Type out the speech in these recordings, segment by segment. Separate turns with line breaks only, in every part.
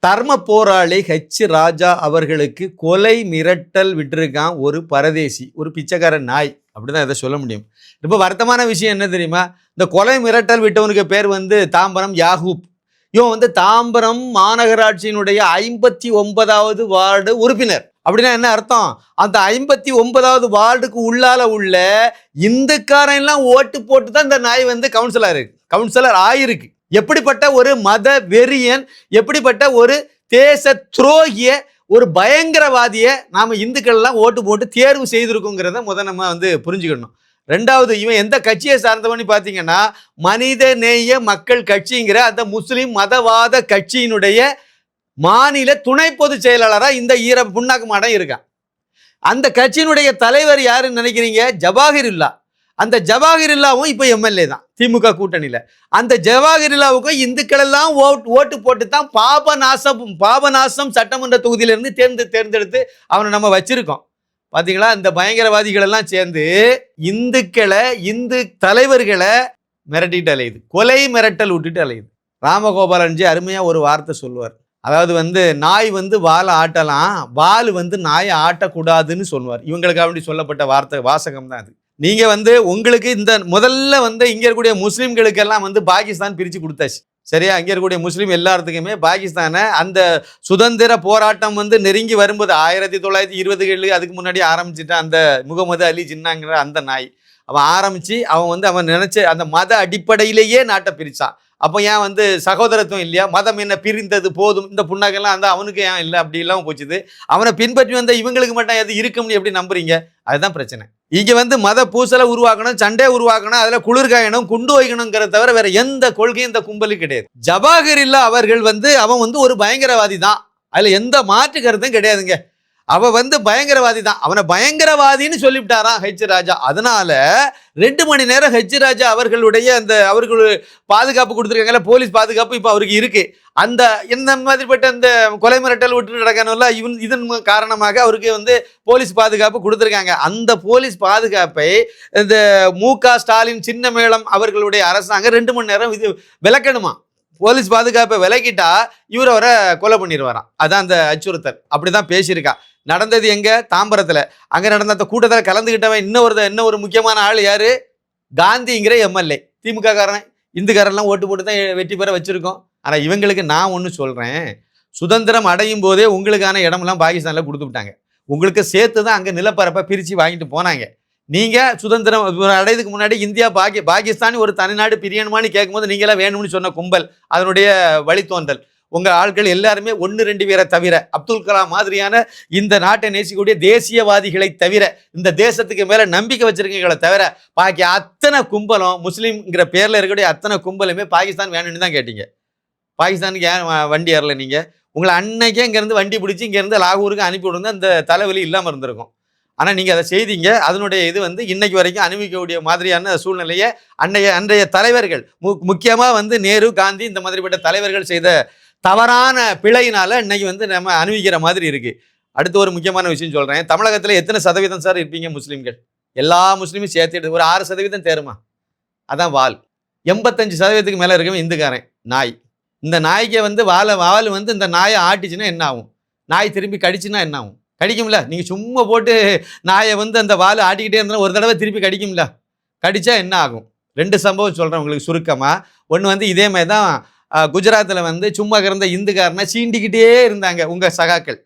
தர்ம போராளி ஹெச் ராஜா அவர்களுக்கு கொலை மிரட்டல் விட்டிருக்கான் ஒரு பரதேசி ஒரு பிச்சைக்கார நாய். அப்படிதான் இதை சொல்ல முடியும். ரொம்ப வருத்தமான விஷயம் என்ன தெரியுமா? இந்த கொலை மிரட்டல் விட்டவனுக்கு பேர் வந்து தாம்பரம் யாகூப். இவன் வந்து தாம்பரம் மாநகராட்சியினுடைய ஐம்பத்தி ஒன்பதாவது வார்டு உறுப்பினர். அப்படின்னா என்ன அர்த்தம்? அந்த ஐம்பத்தி ஒன்பதாவது வார்டுக்கு உள்ளால உள்ள இந்துக்காரன் எல்லாம் ஓட்டு போட்டு தான் இந்த நாய் வந்து கவுன்சிலர் கவுன்சிலர் ஆயிருக்கு. எப்படிப்பட்ட ஒரு மத வெறியன் எப்படிப்பட்ட ஒரு தேச துரோகிய ஒரு பயங்கரவாதியை நாம இந்துக்கள்லாம் ஓட்டு போட்டு தேர்வு செய்திருக்கோங்கிறத முத நம்ம வந்து புரிஞ்சுக்கணும். ரெண்டாவது இவன் எந்த கட்சியை சார்ந்தவன்னு பார்த்தீங்கன்னா மனித நேய மக்கள் கட்சிங்கிற அந்த முஸ்லீம் மதவாத கட்சியினுடைய மாநில துணை பொதுச் செயலாளராக இந்த ஈர புண்ணாக்கு மாடம் இருக்கான். அந்த கட்சியினுடைய தலைவர் யாருன்னு நினைக்கிறீங்க? ஜவாஹிருல்லா. அந்த ஜவாஹிருல்லாவும் இப்போ எம்எல்ஏ தான் திமுக கூட்டணியில். அந்த ஜவாஹிருல்லாவுக்கும் இந்துக்கள் எல்லாம் ஓட்டு ஓட்டு போட்டு தான் பாபநாசம் பாபநாசம் சட்டமன்ற தொகுதியிலிருந்து தேர்ந்து தேர்ந்தெடுத்து அவனை நம்ம வச்சிருக்கோம். பார்த்தீங்களா இந்த பயங்கரவாதிகள் எல்லாம் சேர்ந்து இந்துக்களை இந்து தலைவர்களை மிரட்டிட்டு அலையுது. கொலை மிரட்டல் விட்டுட்டு அலையுது. ராமகோபாலன்ஜி அருமையாக ஒரு வார்த்தை சொல்லுவார். அதாவது வந்து நாய் வந்து வாலை ஆட்டலாம் வால் வந்து நாயை ஆட்டக்கூடாதுன்னு சொல்லுவார். இவங்களுக்கு அப்படி சொல்லப்பட்ட வார்த்தை வாசகம் தான் அது. நீங்கள் வந்து உங்களுக்கு இந்த முதல்ல வந்து இங்கே இருக்கக்கூடிய முஸ்லீம்களுக்கெல்லாம் வந்து பாகிஸ்தான் பிரித்து கொடுத்தாச்சு. சரியா? அங்கே இருக்கக்கூடிய முஸ்லீம் எல்லாத்துக்குமே பாகிஸ்தானை அந்த சுதந்திர போராட்டம் வந்து நெருங்கி வரும்போது ஆயிரத்தி தொள்ளாயிரத்தி இருபதுகளில் அதுக்கு முன்னாடி ஆரம்பிச்சுட்ட அந்த முகமது அலி ஜின்னாங்கிற அந்த நாய். அவன் ஆரம்பித்து அவன் வந்து அவன் நினச்ச அந்த மத அடிப்படையிலேயே நாட்டை பிரித்தான் அப்போ ஏன் வந்து சகோதரத்துவம் இல்லையா? மதம் என்ன பிரிந்தது போதும்? இந்த புண்ணாக்கெல்லாம் அந்த அவனுக்கு ஏன் இல்லை? அப்படி இல்லாமல் போச்சுது. அவனை பின்பற்றி வந்த இவங்களுக்கு மட்டும் எது இருக்கும்னு எப்படி நம்புறீங்க? அதுதான் பிரச்சனை. இங்க வந்து மத பூசலை உருவாக்கணும் சண்டை உருவாக்கணும் அதுல குளிர்காயணும் குண்டு வைக்கணுங்கிறத தவிர வேற எந்த கொள்கையும் இந்த கும்பலும் கிடையாது. ஜபாகர் இல்லா அவர்கள் வந்து அவன் வந்து ஒரு பயங்கரவாதி தான். அதுல எந்த மாற்று கருத்தும் கிடையாதுங்க. அவன் வந்து பயங்கரவாதி தான் அவனை பயங்கரவாதின்னு சொல்லிவிட்டாராம் ஹெச் ராஜா. அதனால ரெண்டு மணி நேரம் ஹெச் ராஜா அவர்களுடைய அந்த அவர்கள் பாதுகாப்பு கொடுத்துருக்காங்கல்ல போலீஸ் பாதுகாப்பு இப்போ அவருக்கு இருக்கு. அந்த இந்த மாதிரிப்பட்ட இந்த கொலை மிரட்டல் விட்டு நடக்கணும்ல இவன் இதன் காரணமாக அவருக்கு வந்து போலீஸ் பாதுகாப்பு கொடுத்துருக்காங்க. அந்த போலீஸ் பாதுகாப்பை இந்த மு ஸ்டாலின் சின்ன மேளம் அவர்களுடைய அரசாங்கம் ரெண்டு மணி நேரம் இது விளக்கணுமா? போலீஸ் பாதுகாப்பை விலக்கிட்டா இவர் அவரை கொலை பண்ணிடுவாராம். அதான் அந்த அச்சுறுத்தல். அப்படிதான் பேசியிருக்கா. நடந்தது எங்க? தாம்பரத்துல. அங்க நடந்த அந்த கூட்டத்தில் கலந்துக்கிட்டவன் இன்னொரு இன்னும் ஒரு முக்கியமான ஆள் யாரு? காந்திங்கிற எம்எல்ஏ. திமுக காரன் இந்துக்காரெல்லாம் ஓட்டு போட்டு தான் வெற்றி பெற வச்சிருக்கோம். ஆனா இவங்களுக்கு நான் ஒன்று சொல்றேன். சுதந்திரம் அடையும் போதே உங்களுக்கான இடமெல்லாம் பாகிஸ்தான்ல கொடுத்து விட்டாங்க. உங்களுக்கு சேர்த்து தான் அங்கே நிலப்பரப்பை பிரித்து வாங்கிட்டு போனாங்க. நீங்கள் சுதந்திரம் அடையதுக்கு முன்னாடி இந்தியா பாகி பாகிஸ்தான் ஒரு தனிநாடு பிரியணுமான்னு கேட்கும்போது நீங்களாம் வேணும்னு சொன்ன கும்பல் அதனுடைய வழித்தோன்றல். உங்கள் ஆட்கள் எல்லாருமே ஒன்று ரெண்டு பேரை தவிர அப்துல் கலாம் மாதிரியான இந்த நாட்டை நேசிக்கக்கூடிய தேசியவாதிகளை தவிர இந்த தேசத்துக்கு மேலே நம்பிக்கை வச்சிருக்கீங்களே தவிர பாக்கி அத்தனை கும்பலும் முஸ்லீம்ங்கிற பேரில் இருக்கக்கூடிய அத்தனை கும்பலுமே பாகிஸ்தான் வேணும்னு தான் கேட்டீங்க. பாகிஸ்தானுக்கு ஏன் வண்டி ஏறல நீங்கள் உங்களை அன்னைக்கே இங்கேருந்து வண்டி பிடிச்சி இங்கேருந்து லாகூருக்கு அனுப்பி விடுங்க அந்த தலைவலி இல்லாமல் இருந்திருக்கும். ஆனால் நீங்கள் அதை செய்தீங்க. அதனுடைய இது வந்து இன்னைக்கு வரைக்கும் அனுபவிக்கக்கூடிய மாதிரியான சூழ்நிலையை அன்றைய அன்றைய தலைவர்கள் மு முக்கியமாக வந்து நேரு காந்தி இந்த மாதிரிப்பட்ட தலைவர்கள் செய்த தவறான பிழையினால இன்னைக்கு வந்து நம்ம அனுபவிக்கிற மாதிரி இருக்கு. அடுத்து ஒரு முக்கியமான விஷயம் சொல்கிறேன் தமிழகத்தில் எத்தனை சதவீதம் சார் இருப்பீங்க முஸ்லீம்கள்? எல்லா முஸ்லீமும் சேர்த்துட்டு ஒரு ஆறு சதவீதம் தேருமா? அதான் வால். எண்பத்தஞ்சு சதவீதத்துக்கு மேலே இருக்கவன் இந்துக்காரன் நாய். இந்த நாய்க்கு வந்து வாழை வால் வந்து இந்த நாயை ஆட்டிச்சுன்னா என்ன ஆகும்? நாய் திரும்பி கடிச்சுன்னா என்ன ஆகும்? கடிக்கும்ல? நீங்கள் சும்மா போட்டு நாயை வந்து அந்த வால் ஆட்டிக்கிட்டே இருந்தாலும் ஒரு தடவை திருப்பி கடிக்கும்ல? கடிச்சா என்ன ஆகும்? ரெண்டு சம்பவம் சொல்கிறேன் உங்களுக்கு சுருக்கமாக ஒன்று வந்து இதே மாதிரி தான் குஜராத்தில் வந்து சும்மா கிடந்த இந்துக்காரனை சீண்டிக்கிட்டே இருந்தாங்க உங்கள் சகாக்கள்.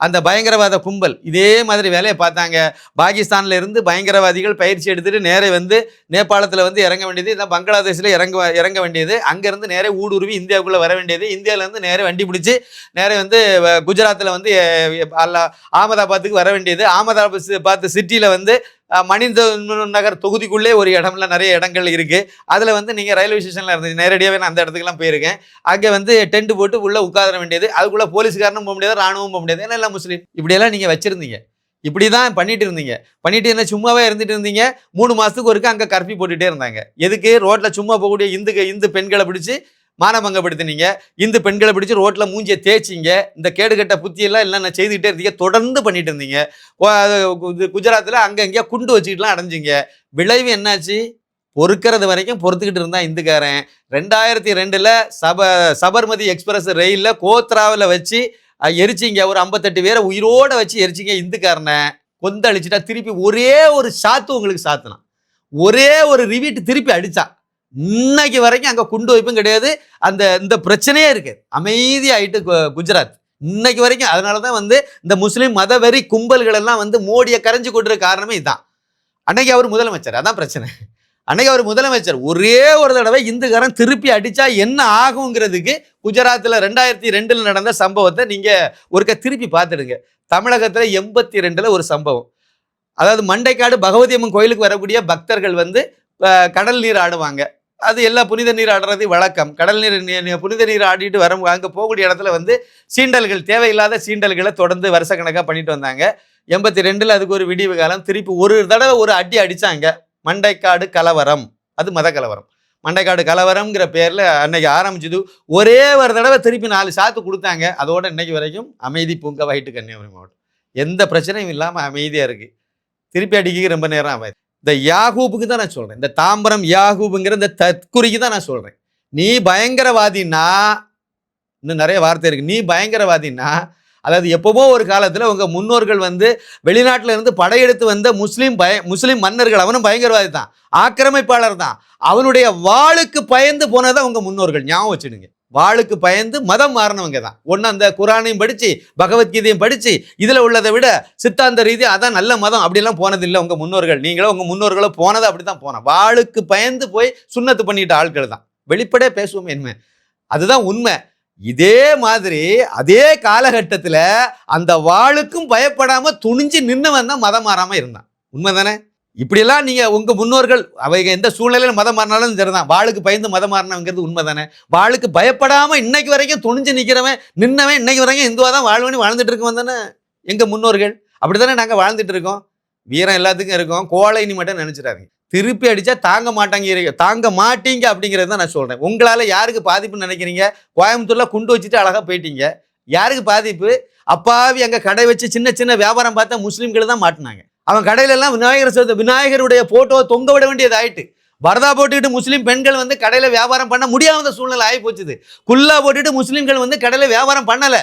அந்த பயங்கரவாத கும்பல் இதே மாதிரி வேலையை பார்த்தாங்க. பாகிஸ்தானில் இருந்து பயங்கரவாதிகள் பயிற்சி எடுத்துகிட்டு நேரே வந்து நேபாளத்தில் வந்து இறங்க வேண்டியது இதான் பங்களாதேஷில் இறங்க இறங்க வேண்டியது. அங்கேருந்து நேரே ஊடுருவி இந்தியாவுக்குள்ளே வர வேண்டியது. இந்தியாவிலேருந்து நேரே வண்டி பிடிச்சி நேரே வந்து குஜராத்தில் வந்து அல்ல அகமதாபாத்துக்கு வர வேண்டியது. அகமதாபாத் பார்த்து சிட்டியில் வந்து மனித நகர் தொகுதிக்குள்ளே ஒரு இடம்ல நிறைய இடங்கள் இருக்குது அதில் வந்து நீங்கள் ரயில்வே ஸ்டேஷனில் இருந்துச்சு நேரடியாகவே நான் அந்த இடத்துக்குலாம் போயிருக்கேன். அங்கே வந்து டென்ட் போட்டு உள்ளே உட்கார வேண்டியது அதுக்குள்ளே போலீஸ்காரனும் போக முடியாது ராணுவம் போக முடியாது. ஏன்னா எல்லாம் முஸ்லீம்? இப்படியெல்லாம் நீங்கள் வச்சுருந்தீங்க. இப்படி தான் பண்ணிட்டு இருந்தீங்க. பண்ணிட்டு என்ன சும்மாவே இருந்துட்டு இருந்தீங்க. மூணு மாதத்துக்கு ஒருக்க அங்கே கர்ஃபி போட்டுகிட்டே இருந்தாங்க. எதுக்கு? ரோட்டில் சும்மா போகக்கூடிய இந்து இந்து பெண்களை பிடிச்சி மானபங்கப்படுத்தினீங்க. இந்து பெண்களை பிடிச்சி ரோட்டில் மூஞ்சியை தேய்ச்சிங்க. இந்த கேடுகட்ட புத்தியெல்லாம் எல்லாம் நான் செய்துக்கிட்டே இருந்தீங்க. தொடர்ந்து பண்ணிட்டு இருந்தீங்க. குஜராத்தில் அங்கே இங்கேயா குண்டு வச்சுக்கிட்டுலாம் அடைஞ்சிங்க. விளைவு என்னாச்சு? பொறுக்கிறது வரைக்கும் பொறுத்துக்கிட்டு இருந்தான் இந்துக்காரன். ரெண்டாயிரத்தி ரெண்டில் சப சபர்மதி எக்ஸ்பிரஸ் ரயிலில் கோத்ராவில் வச்சு எரிச்சிங்க. ஒரு ஐம்பத்தெட்டு பேரை உயிரோடு வச்சு எரிச்சிங்க இந்துக்காரனை. கொந்தளிச்சுட்டா திருப்பி ஒரே ஒரு சாத்து உங்களுக்கு சாத்தினான் ஒரே ஒரு ரிவீட்டு திருப்பி அடித்தான் இன்னைக்கு வரைக்கும் அங்கே குண்டு வைப்பும் கிடையாது. அந்த இந்த பிரச்சனையே இருக்குது அமைதியாயிட்டு கு- குஜராத். இன்னைக்கு வரைக்கும் அதனால தான் வந்து இந்த முஸ்லீம் மதவெறி கும்பல்கள் எல்லாம் வந்து மோடியை கரைஞ்சு கொண்டிருக்க காரணமே இதுதான் அன்னைக்கு அவர் முதலமைச்சர். அதான் பிரச்சனை. அன்னைக்கு அவர் முதலமைச்சர். ஒரே ஒரு தடவை இந்துக்காரன் திருப்பி அடித்தா என்ன ஆகுங்கிறதுக்கு குஜராத்தில் ரெண்டாயிரத்தி ரெண்டில் நடந்த சம்பவத்தை நீங்கள் ஒருக்க திருப்பி பார்த்துடுங்க. தமிழகத்தில் எண்பத்தி ரெண்டில் ஒரு சம்பவம். அதாவது மண்டைக்காடு பகவதி அம்மன் கோயிலுக்கு வரக்கூடிய பக்தர்கள் வந்து கடல் நீர் ஆடுவாங்க. அது எல்லா புனித நீர் ஆடுறது வழக்கம். கடல் நீர் புனித நீர் ஆடிட்டு வர அங்கே போகக்கூடிய இடத்துல வந்து சீண்டல்கள் தேவையில்லாத சீண்டல்களை தொடர்ந்து வருஷ கணக்காக பண்ணிட்டு வந்தாங்க. எண்பத்தி ரெண்டில் அதுக்கு ஒரு விடிவு காலம் திருப்பி ஒரு தடவை ஒரு அடி அடிச்சாங்க. மண்டைக்காடு கலவரம். அது மத கலவரம். மண்டைக்காடு கலவரம்ங்கிற பேரில் அன்னைக்கு ஆரம்பிச்சது. ஒரே ஒரு தடவை திருப்பி நாலு சாத்து கொடுத்தாங்க. அதோட இன்னைக்கு வரைக்கும் அமைதி பூங்க வயிட்டு கன்னியாகுமரி மாவட்டம் எந்த பிரச்சனையும் இல்லாமல் அமைதியாக இருக்குது திருப்பி அடிக்க ரொம்ப நேரம் ஆகாது. இந்த யாகூபுக்கு தான் நான் சொல்கிறேன் இந்த தாம்பரம் யாகூபுங்கிற இந்த தற்குறிக்கு தான் நான் சொல்கிறேன் நீ பயங்கரவாதின்னா இன்னும் நிறைய வார்த்தை இருக்குது நீ பயங்கரவாதின்னா அதாவது எப்பவோ ஒரு காலத்தில் உங்கள் முன்னோர்கள் வந்து வெளிநாட்டில் இருந்து படையெடுத்து வந்த முஸ்லீம் பய முஸ்லீம் மன்னர்கள் அவனும் பயங்கரவாதி தான். ஆக்கிரமிப்பாளர் தான். அவனுடைய வாளுக்கு பயந்து போனதான் உங்கள் முன்னோர்கள். ஞாபகம் வச்சுடுங்க வாளுக்கு பயந்து மதம் மாறினவங்க தான். ஒன்று அந்த குரானையும் படித்து பகவத்கீதையும் படித்து இதில் உள்ளதை விட சித்தாந்த ரீதி அதான் நல்ல மதம் அப்படிலாம் போனதில்லை உங்கள் முன்னோர்கள். நீங்களும் உங்கள் முன்னோர்களோ போனது அப்படி தான் போனோம். வாளுக்கு பயந்து போய் சுண்ணத்து பண்ணிட்ட ஆட்கள் தான். வெளிப்படையாக பேசுவோம் என்ன அதுதான் உண்மை. இதே மாதிரி அதே காலகட்டத்தில் அந்த வாளுக்கும் பயப்படாமல் துணிஞ்சு நின்னவன் தான் மதம் மாறாமல் இருந்தான். உண்மைதானே? இப்படியெல்லாம் நீங்கள் உங்கள் முன்னோர்கள் அவங்க எந்த சூழ்நிலையில மதம் மாறினாலும் சரிதான். வாளுக்கு பயந்து மதம் மாறினவங்கிறது உண்மைதானே? வாளுக்கு பயப்படாமல் இன்னைக்கு வரைக்கும் துணிஞ்சு நிற்கிறவன் நின்னவன் இன்னைக்கு வரைக்கும் இந்துவாக தான் வாழ்வனி வாழ்ந்துட்டு இருக்கவன் தானே? எங்கள் முன்னோர்கள்? அப்படி தானே நாங்கள் வாழ்ந்துட்டு இருக்கோம். வீரம் எல்லாத்துக்கும் இருக்கோம். கோழைன்னு மட்டும் நினச்சிடாதீங்க. திருப்பி அடித்தா தாங்க மாட்டாங்க தாங்க மாட்டீங்க அப்படிங்கிறது தான் நான் சொல்கிறேன் உங்களால் யாருக்கு பாதிப்புன்னு நினைக்கிறீங்க? கோயம்புத்தூரில் குண்டு வச்சுட்டு அழகாக போயிட்டீங்க. யாருக்கு பாதிப்பு? அப்பாவி அங்கே கடை வச்சு சின்ன சின்ன வியாபாரம் பார்த்தா முஸ்லீம்கள் தான் மாட்டினாங்க. அவன் கடையில எல்லாம் விநாயகர் சதுர்த்தி விநாயகருடைய ஃபோட்டோ தொங்க விட வேண்டியது ஆயிட்டு பரதா போட்டுக்கிட்டு முஸ்லீம் பெண்கள் வந்து கடையில் வியாபாரம் பண்ண முடியாத சூழ்நிலை ஆகி போச்சுது குல்லா போட்டுட்டு முஸ்லீம்கள் வந்து கடையில் வியாபாரம் பண்ணலை.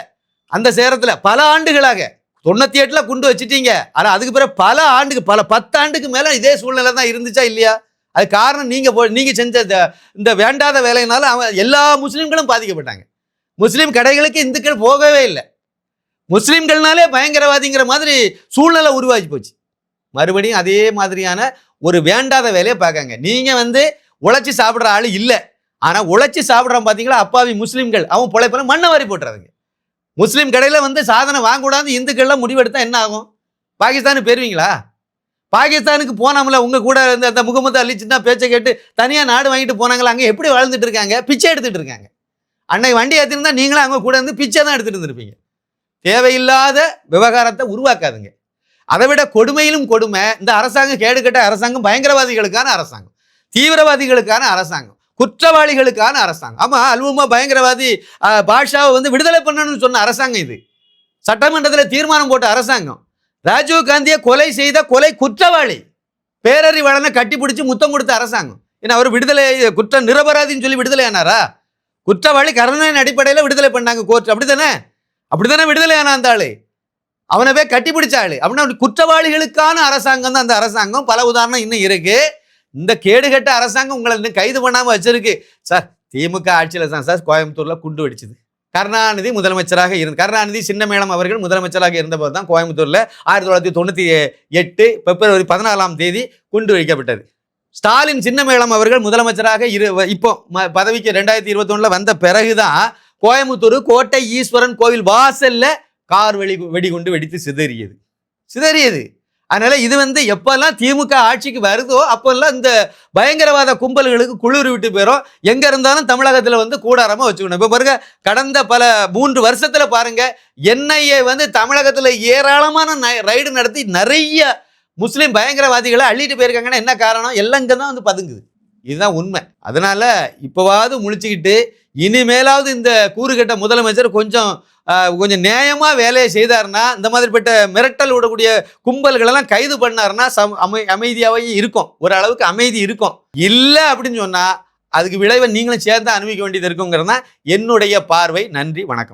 அந்த சேரத்தில் பல ஆண்டுகளாக தொண்ணூத்தி எட்டுல குண்டு வச்சுட்டீங்க. ஆனா அதுக்கு பிறகு பல ஆண்டுக்கு பல பத்து ஆண்டுக்கு மேல இதே சூழ்நிலை தான் இருந்துச்சா இல்லையா? அது காரணம் நீங்க போ- நீங்க செஞ்ச இந்த- இந்த வேண்டாத வேலையினால அவன் எல்லா முஸ்லீம்களும் பாதிக்கப்பட்டாங்க. முஸ்லீம் கடைகளுக்கு இந்துக்கள் போகவே இல்லை. முஸ்லீம்கள்னாலே பயங்கரவாதிங்கிற மாதிரி சூழ்நிலை உருவாகி போச்சு. மறுபடியும் அதே மாதிரியான ஒரு வேண்டாத வேலையை பார்க்காங்க. நீங்கள் வந்து உழைச்சி சாப்பிட்ற ஆள் இல்லை. ஆனால் உழைச்சி சாப்பிட்றான் பார்த்தீங்களா அப்பாவி முஸ்லீம்கள். அவன் பொழைப்பில மண்ணை வாரி போட்டுறாங்க முஸ்லீம் கடையில் வந்து சாதனை வாங்கக்கூடாது இந்துக்கள்லாம் முடிவெடுத்தா என்ன ஆகும்? பாகிஸ்தானுக்கு போயிருவீங்களா? பாகிஸ்தானுக்கு போனாமல உங்கள் கூட இருந்த அந்த முகமது அலி சின்ன பேச்சை கேட்டு தனியாக நாடு வாங்கிட்டு போனாங்களா அங்கே எப்படி வாழ்ந்துட்டு இருக்காங்க? பிச்சை எடுத்துட்டு இருக்காங்க. அன்னைக்கு வண்டி ஏற்றிருந்தா நீங்களும் அவங்க கூட இருந்து பிச்சை தான் எடுத்துகிட்டு இருந்திருப்பீங்க. தேவையில்லாத விவகாரத்தை உருவாக்காதுங்க. அதை விட கொடுமையிலும் கொடுமை. இந்த அரசாங்கம் கேடுகட்ட அரசாங்கம் பயங்கரவாதிகளுக்கான அரசாங்கம். தீவிரவாதிகளுக்கான அரசாங்கம். குற்றவாளிகளுக்கான அரசாங்கம். ஆமா அல்வமா பயங்கரவாதி பாஷாவை வந்து விடுதலை பண்ணணும்னு சொன்ன அரசாங்கம் இது. சட்டமன்றத்தில் தீர்மானம் போட்ட அரசாங்கம். ராஜீவ் காந்தியை கொலை செய்த கொலை குற்றவாளி. பேரறிவாளனை கட்டி பிடிச்சி முத்தம் கொடுத்த அரசாங்கம். ஏன்னா அவர் விடுதலை குற்ற நிரபராதின்னு சொல்லி விடுதலை ஆனாரா? குற்றவாளி கருணையின் அடிப்படையில் விடுதலை பண்ணாங்க கோர்ட். அப்படித்தானே? அப்படித்தானே விடுதலை ஆனா அந்த ஆளு? அவனை போய் கட்டி அப்படின்னா குற்றவாளிகளுக்கான அரசாங்கம் தான் அந்த அரசாங்கம். பல உதாரணம் இன்னும் இருக்கு. இந்த கேடுகட்ட அரசாங்கம் உங்களை இன்னும் கைது பண்ணாம வச்சிருக்கு. சார் திமுக ஆட்சியில் தான் சார் கோயம்புத்தூர்ல குண்டு வெடிச்சது. கருணாநிதி முதலமைச்சராக இருந்த கருணாநிதி சின்னமேளம் அவர்கள் முதலமைச்சராக இருந்தபோது தான் கோயம்புத்தூர்ல ஆயிரத்தி தொள்ளாயிரத்தி தொண்ணூத்தி எட்டு பிப்ரவரி பதினாலாம் தேதி குண்டு வைக்கப்பட்டது ஸ்டாலின் சின்னமேளம் அவர்கள் முதலமைச்சராக இரு இப்போ பதவிக்கு ரெண்டாயிரத்தி இருபத்தொன்னில் வந்த பிறகுதான் கோயம்புத்தூர் கோட்டை ஈஸ்வரன் கோவில் வாசல்ல கார் வெடி வெடிகுண்டு வெடித்து சிதறியது. சிதறியது. அதனால இது வந்து எப்பெல்லாம் திமுக ஆட்சிக்கு வருதோ அப்பெல்லாம் இந்த பயங்கரவாத கும்பல்களுக்கு குளிர் விட்டு போயிடும் எங்க இருந்தாலும் தமிழகத்துல வந்து கூடாரமா வச்சுக்கணும். இப்ப பாருங்க கடந்த பல மூன்று வருஷத்துல பாருங்க என்ஐஏ வந்து தமிழகத்துல ஏராளமான நை- ரைடு நடத்தி நிறைய முஸ்லீம் பயங்கரவாதிகளை அள்ளிட்டு போயிருக்காங்கன்னா என்ன காரணம்? எல்லாம் இங்கே தான் வந்து பதுங்குது. இதுதான் உண்மை. அதனால இப்போவாவது முழிச்சுக்கிட்டு இனிமேலாவது இந்த கூறுகட்ட முதலமைச்சர் கொஞ்சம் கொஞ்சம் நியாயமாக வேலையை செய்தாருன்னா இந்த மாதிரிப்பட்ட மிரட்டல் விடக்கூடிய கும்பல்களெல்லாம் கைது பண்ணாருன்னா சம் அமை அமைதியாகவே இருக்கும். ஓரளவுக்கு அமைதி இருக்கும். இல்லை அப்படின்னு சொன்னா அதுக்கு விளைவை நீங்களும் சேர்ந்து அனுபவிக்க வேண்டியது இருக்குங்கிறது தான் என்னுடைய பார்வை. நன்றி வணக்கம்.